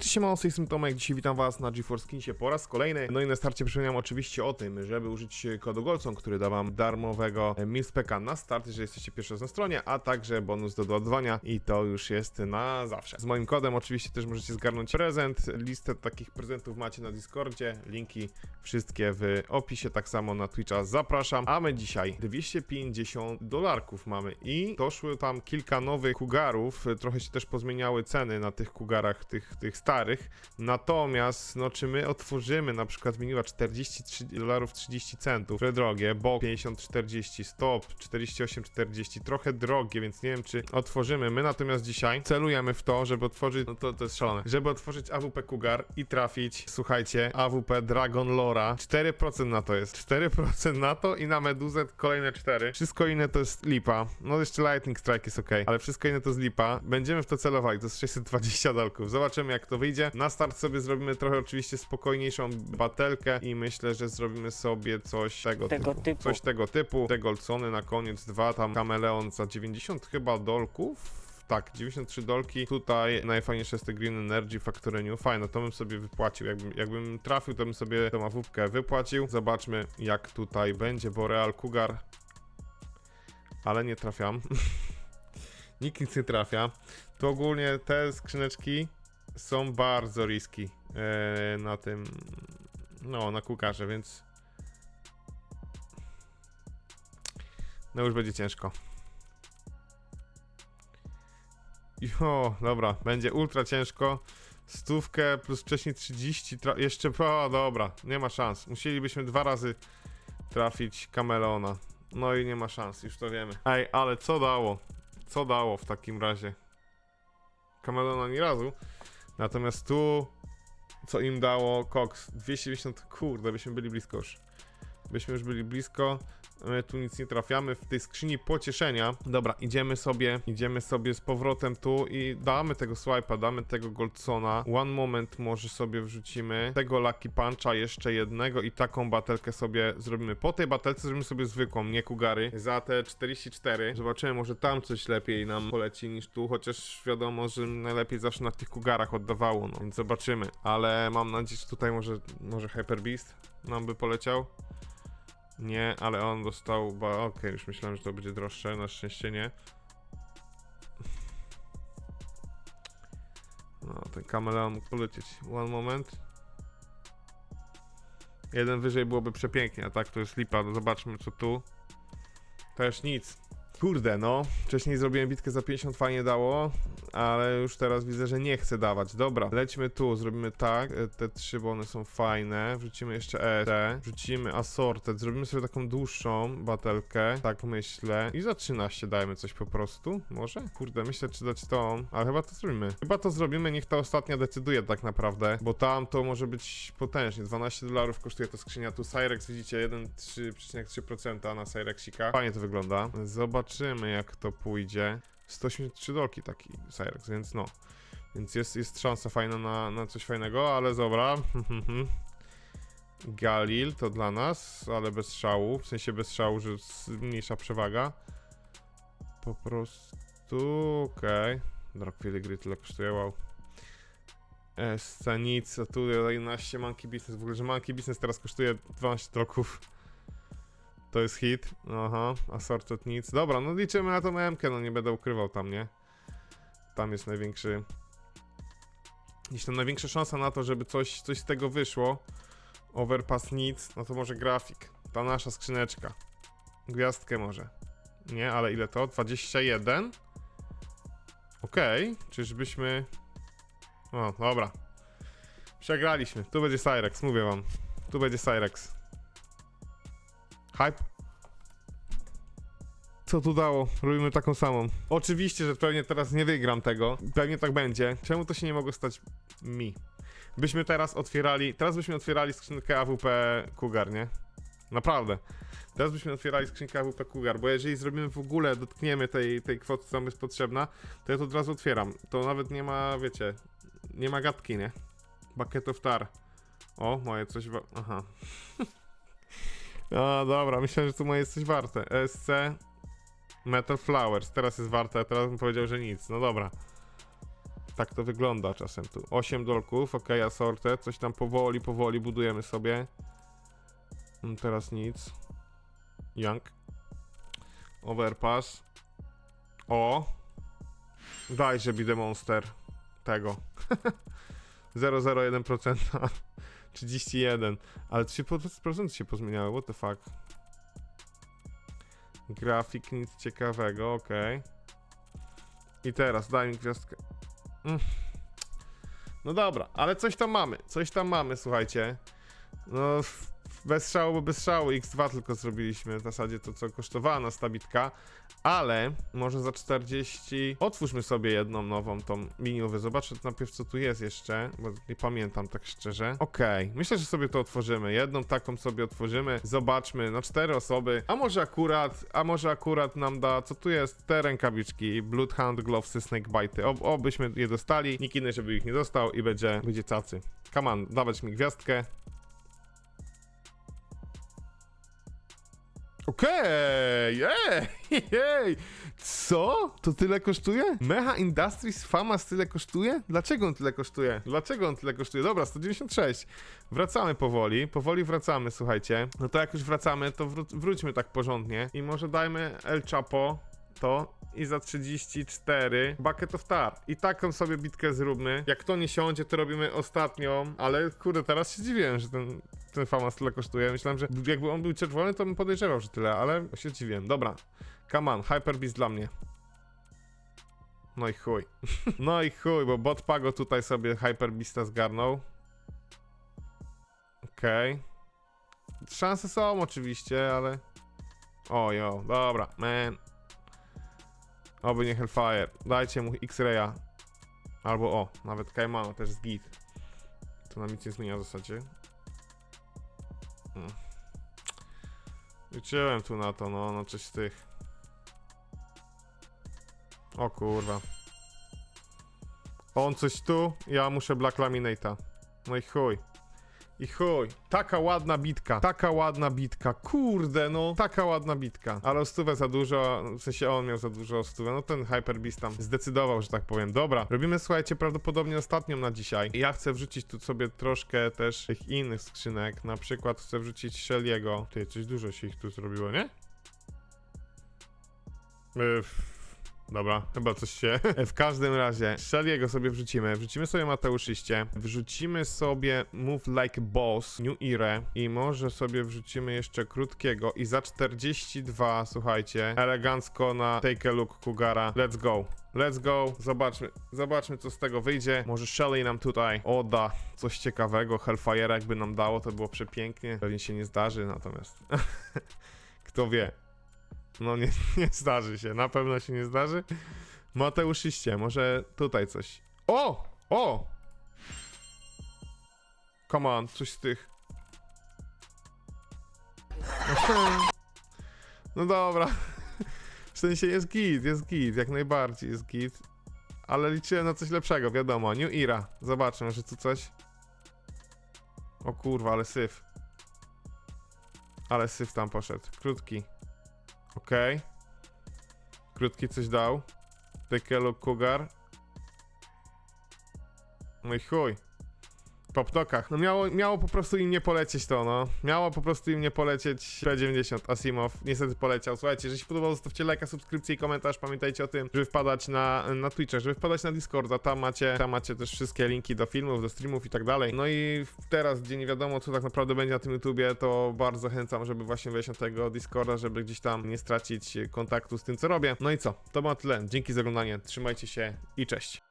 Hej, cześć, siemano, z tej Tomek, dzisiaj witam was na GeForce Kinsie po raz kolejny. No i na starcie przypominam oczywiście o tym, żeby użyć kodu Golcon, który da wam darmowego Milspeka na start, jeżeli jesteście pierwszy raz na stronie, a także bonus do doładowania i to już jest na zawsze. Z moim kodem oczywiście też możecie zgarnąć prezent, listę takich prezentów macie na Discordzie, linki wszystkie w opisie, tak samo na Twitcha zapraszam. A my dzisiaj 250 dolarków mamy i doszły tam kilka nowych kugarów, trochę się też pozmieniały ceny na tych kugarach, tych, tych starych. Natomiast, no czy my otworzymy na przykład miniwa 43 dolarów 30 centów, trochę drogie, bo 50, 40, stop, 48, 40, trochę drogie, więc nie wiem czy otworzymy. My natomiast dzisiaj celujemy w to, żeby otworzyć, no to, to jest szalone, żeby otworzyć AWP Kugar i trafić, słuchajcie, AWP Dragon Lora. 4% na to jest, 4% na to i na Meduzę kolejne 4. Wszystko inne to jest lipa. No jeszcze Lightning Strike jest ok, ale wszystko inne to jest lipa. Będziemy w to celowali, to jest 620 dolków. Zobaczymy jak to wyjdzie. Na start sobie zrobimy trochę oczywiście spokojniejszą batelkę i myślę, że zrobimy sobie coś tego, Tego typu. Coś tego typu. Te Golcony na koniec, dwa tam kameleon za 90 chyba dolków. Tak, 93 dolki. Tutaj najfajniejsze jest te Green Energy Factory New. Fajne, to bym sobie wypłacił. Jakbym, jakbym trafił, to bym sobie tą awupkę wypłacił. Zobaczmy, jak tutaj będzie. Boreal Cougar. Ale nie trafiam. Nikt nic nie trafia. To ogólnie te skrzyneczki są bardzo riski e, na tym. No, na kukarze, więc. No już będzie ciężko. Jo, dobra, będzie ultra ciężko. Stówkę plus wcześniej 30, tra- jeszcze, o dobra, nie ma szans. Musielibyśmy dwa razy trafić Kameleona. No i nie ma szans, już to wiemy. Ej, ale co dało? Co dało w takim razie? Kameleona ani razu. Natomiast tu, co im dało Cox? 290, kurde, byśmy byli blisko już. Byśmy już byli blisko. My tu nic nie trafiamy w tej skrzyni pocieszenia. Dobra, idziemy sobie, idziemy sobie z powrotem tu i damy tego swipe'a, damy tego Goldsona. One moment może sobie wrzucimy. Tego Lucky Puncha jeszcze jednego i taką batelkę sobie zrobimy. Po tej batelce zrobimy sobie zwykłą, nie kugary. Za te 44. Zobaczymy, może tam coś lepiej nam poleci niż tu, chociaż wiadomo, że najlepiej zawsze na tych kugarach oddawało, no więc zobaczymy. Ale mam nadzieję, że tutaj może, może Hyper Beast nam by poleciał. Nie, ale on dostał. Ba, okej, już myślałem, że to będzie droższe. Na szczęście nie. No, ten kameleon mógł polecieć. One moment. Jeden wyżej byłoby przepięknie, a tak to jest lipa. No zobaczmy, co tu. Też nic. Kurde, no. Wcześniej zrobiłem bitkę za 50, fajnie dało, ale już teraz widzę, że nie chcę dawać. Dobra, lećmy tu, zrobimy tak. e, Te trzy, bo one są fajne. Wrzucimy jeszcze ET. Wrzucimy assorted. Zrobimy sobie taką dłuższą batelkę. Tak myślę. I za 13 dajmy coś po prostu. Może? Kurde, myślę, czy dać tą. Ale chyba to zrobimy. Chyba to zrobimy, niech ta ostatnia decyduje tak naprawdę. Bo tam to może być potężnie. 12 dolarów kosztuje ta skrzynia. Tu Cyrex widzicie 1,3% na Cyrexika. Fajnie to wygląda. Zobaczymy jak to pójdzie. 183 dolki taki Cyrex, więc no. Więc jest, jest szansa fajna na, na coś fajnego, ale dobra. Galil to dla nas, ale bez szału. W sensie bez szału, że mniejsza przewaga. Po prostu. Okej. Okay. chwili gry tyle kosztuje, wow. SC nic, a tu 11 Monkey Business. W ogóle, że Monkey Business teraz kosztuje 12 dolków. To jest hit. Aha, assorted nic. Dobra, no liczymy na tą MK, no nie będę ukrywał tam, nie? Tam jest największy. Jeśli tam największa szansa na to, żeby coś, coś z tego wyszło. Overpass nic, no to może grafik. Ta nasza skrzyneczka. Gwiazdkę może. Nie, ale ile to? 21? Okej, okay. czyżbyśmy... O, dobra. Przegraliśmy. Tu będzie Cyrex, mówię wam. Tu będzie Cyrex. Hype. Co tu dało? Robimy taką samą. Oczywiście, że pewnie teraz nie wygram tego. Pewnie tak będzie. Czemu to się nie mogło stać mi? Byśmy teraz otwierali. Teraz byśmy otwierali skrzynkę AWP Cougar, nie? Naprawdę. Teraz byśmy otwierali skrzynkę AWP Cougar, bo jeżeli zrobimy w ogóle, dotkniemy tej, tej kwoty, co nam jest potrzebna, to ja to od razu otwieram. To nawet nie ma, wiecie, nie ma gadki, nie? Bucket of tar. O, moje coś. Wa- Aha. A, dobra, myślałem, że tu moje jest coś warte. SC Metal Flowers, teraz jest warte, a teraz bym powiedział, że nic. No dobra. Tak to wygląda czasem tu. 8 dolków, ok, assorted, coś tam powoli, powoli budujemy sobie. Mm, Teraz nic. Young. Overpass. O! Dajże be monster. Tego. 0,01%. 31. Ale 3% się pozmieniały, what the fuck. Grafik, nic ciekawego, okej. I teraz daj mi gwiazdkę. Mm. No dobra, ale coś tam mamy, coś tam mamy, słuchajcie. No, bez szału, bo bez szału. X2 tylko zrobiliśmy w zasadzie to, co kosztowała nas ta bitka. Ale może za 40. Otwórzmy sobie jedną nową tą miniówę. Zobaczę najpierw, co tu jest jeszcze, bo nie pamiętam tak szczerze. Okej, myślę, że sobie to otworzymy. Jedną taką sobie otworzymy. Zobaczmy, no cztery osoby. A może akurat, a może akurat nam da, co tu jest? Te rękawiczki, Bloodhound, Glovesy, Snakebite'y. Ob, obyśmy je dostali, nikt inny, żeby ich nie dostał i będzie, będzie cacy. On, dawać mi gwiazdkę. Okej, ej, jej, co? To tyle kosztuje? Mecha Industries Famas tyle kosztuje? Dlaczego on tyle kosztuje? Dlaczego on tyle kosztuje? Dobra, 196. Wracamy powoli, powoli wracamy, słuchajcie. No to jak już wracamy, to wró- wróćmy tak porządnie i może dajmy El Chapo to i za 34 Bucket of Tar. I taką sobie bitkę zróbmy. Jak to nie siądzie, to robimy ostatnią, ale kurde, teraz się dziwiłem, że ten, ten Famas tyle kosztuje. Myślałem, że jakby on był czerwony, to bym podejrzewał, że tyle, ale się dziwiłem. Dobra, come on, Hyper Beast dla mnie. No i chuj. no i chuj, bo bot Pago tutaj sobie Hyper Beasta zgarnął. Okej. Szanse są oczywiście, ale... O, jo, dobra, man. Oby nie Hellfire. Dajcie mu X-Raya. Albo o, nawet Kaimana też z git. To nam nic nie zmienia w zasadzie. Hmm. Liczyłem tu na to, no, no coś z tych. O kurwa. On coś tu, ja muszę Black Laminate'a. No i chuj. I chuj, taka ładna bitka, taka ładna bitka, kurde no, taka ładna bitka. Ale o stówę za dużo, w sensie on miał za dużo o stówę, no ten Hyper tam zdecydował, że tak powiem. Dobra, robimy słuchajcie prawdopodobnie ostatnią na dzisiaj. Ja chcę wrzucić tu sobie troszkę też tych innych skrzynek, na przykład chcę wrzucić Shelly'ego. Ty, coś dużo się ich tu zrobiło, nie? Yy, Dobra, chyba coś się. W każdym razie, Shelly'ego sobie wrzucimy. Wrzucimy sobie Mateuszyście. Wrzucimy sobie Move Like Boss, New Era. I może sobie wrzucimy jeszcze krótkiego. I za 42, słuchajcie, elegancko na Take a Look Kugara. Let's go. Let's go, zobaczmy, zobaczmy co z tego wyjdzie. Może Shelly nam tutaj oda coś ciekawego. Hellfire jakby nam dało, to było przepięknie. Pewnie się nie zdarzy, natomiast kto wie. No nie, nie zdarzy się, na pewno się nie zdarzy. Mateuszyście, może tutaj coś. O! O! Come on, coś z tych. No dobra. W sensie jest git, jest git, jak najbardziej jest git. Ale liczyłem na coś lepszego, wiadomo. New Era. Zobaczmy, że tu coś. O kurwa, ale syf. Ale syf tam poszedł. Krótki. Okej. Krótki coś dał. Tekelo Kugar. No i chuj. Po ptokach. No miało, miało po prostu im nie polecieć to, no. Miało po prostu im nie polecieć P90 Asimov. Niestety poleciał. Słuchajcie, jeżeli się podobało, zostawcie lajka, subskrypcję i komentarz. Pamiętajcie o tym, żeby wpadać na, na Twitcha, żeby wpadać na Discorda. Tam macie, tam macie też wszystkie linki do filmów, do streamów i tak dalej. No i teraz, gdzie nie wiadomo, co tak naprawdę będzie na tym YouTubie, to bardzo zachęcam, żeby właśnie wejść na tego Discorda, żeby gdzieś tam nie stracić kontaktu z tym, co robię. No i co? To było tyle. Dzięki za oglądanie. Trzymajcie się i cześć.